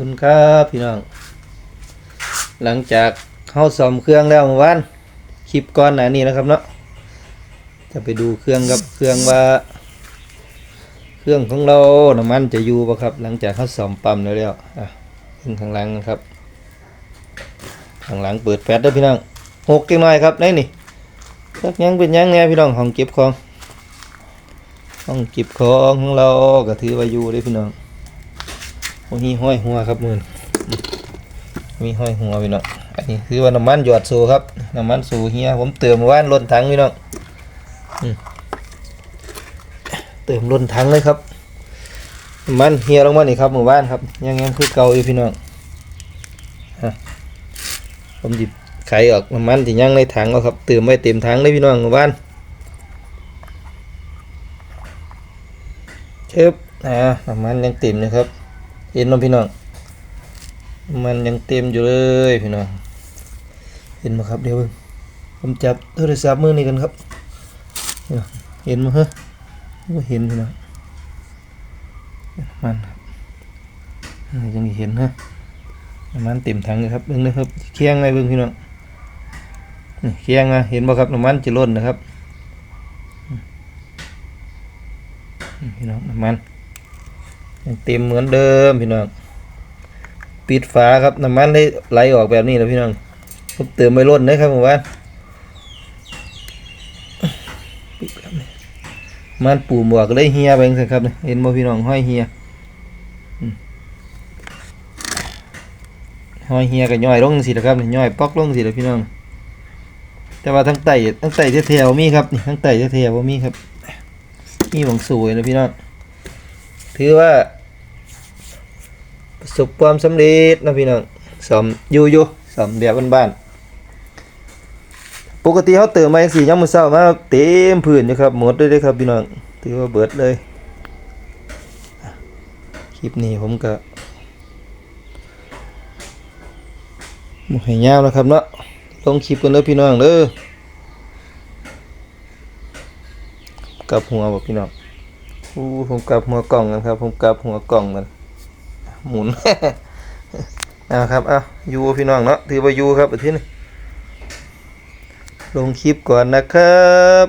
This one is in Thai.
คุณครับพี่น้อง หลังจากเข้าซ่อมเครื่องแล้วเมื่อวานคลิปก่อนหน้านี้นะครับเนาะจะไปดูเครื่องกับเครื่องว่า เครื่องของเราน้ำมันจะอยู่ปะครับ หลังจากเข้าซ่อมปั๊มแล้วแล้วอะขึ้นข้างหลังนะครับข้างหลังเปิดแฟลชด้อพี่น้องหกเก่งน้อยครับนี่นี่สักยังเป็นยังไงพี่น้องห้องเก็บของห้องเก็บของของเราก็ถือว่าอยู่เด้อพี่น้อง มีห้อยหัวครับมือนมีห้อยหัวพี่น้องอันนี้คือว่าน้ำมันหยอดสูครับน้ำมันสูเฮียผมเติมเมื่อว่านล้นถังพี่น้องอเติมล้นถังเลยครับน้ำมันเฮียลงมานี่ครับเมื่อวานครับยังยังคือเก่าอยู่พี่น้องผมหยิบไข่ออกน้ำมันที่ยังในถังเอาครับเติมไว้เต็มถังเลยพี่น้องเมื่อวานเชิบอ่าน้ำมันยังเต็มนะครับ เห็นน้องพี่น้อง มันยังเต็มอยู่เลยพี่น้อง เห็นไหมครับเดี๋ยวผมจับโทรศัพท์มือนี่กันครับ เห็นไหมฮะไม่เห็นพี่น้อง มันยังเห็นฮะมันเต็มถังเลยครับเบิ่งนะครับเคียงไงเบิ่งพี่น้องเคียงอะเห็นบ่ครับน้ำมันจะล้นนะครับพี่น้องน้ำมัน เต็มเหมือนเดิมพี่น้อง ปิดฝาครับน้ำมันได้ไหลออกแบบนี้นะพี่น้องผมเติมไม่ล้นนะครับผมว่ามันปูหมวกเลยเฮียไปจังซั่นครับเห็นบ่พี่น้องห้อยเฮียห้อยเฮียกับย่อยลงสิละครับย่อยปอกลงสิละพี่น้อง แต่ว่าทั้งไตทั้งไตแถวมีครับทั้งไตแถวมีครับ มีหวังสวยนะพี่น้อง ถือว่า สบความสำเร็จนะพี่น้องสอมอยู่อยู่สอมแบบบ้านๆปกติเขาเติมมาสี่ยามมื้อเช้ามาเต็มพื้นอยู่ครับหมดเลยเด้อครับพี่น้องถือว่าเบิดเลยคลิปนี้ผมก็บ่ให้ยาวนะครับเนาะลงคลิปกันเด้อพี่น้องเด้อกลับหัวบ่พี่น้องอู้ผมกลับหัวกล่องกันครับ ผมกลับหัวกล่องมัน หมุนเอาครับเอายูพี่น้องเนาะถือว่ายูครับไปที่นี่ลงคลิปก่อนนะครับ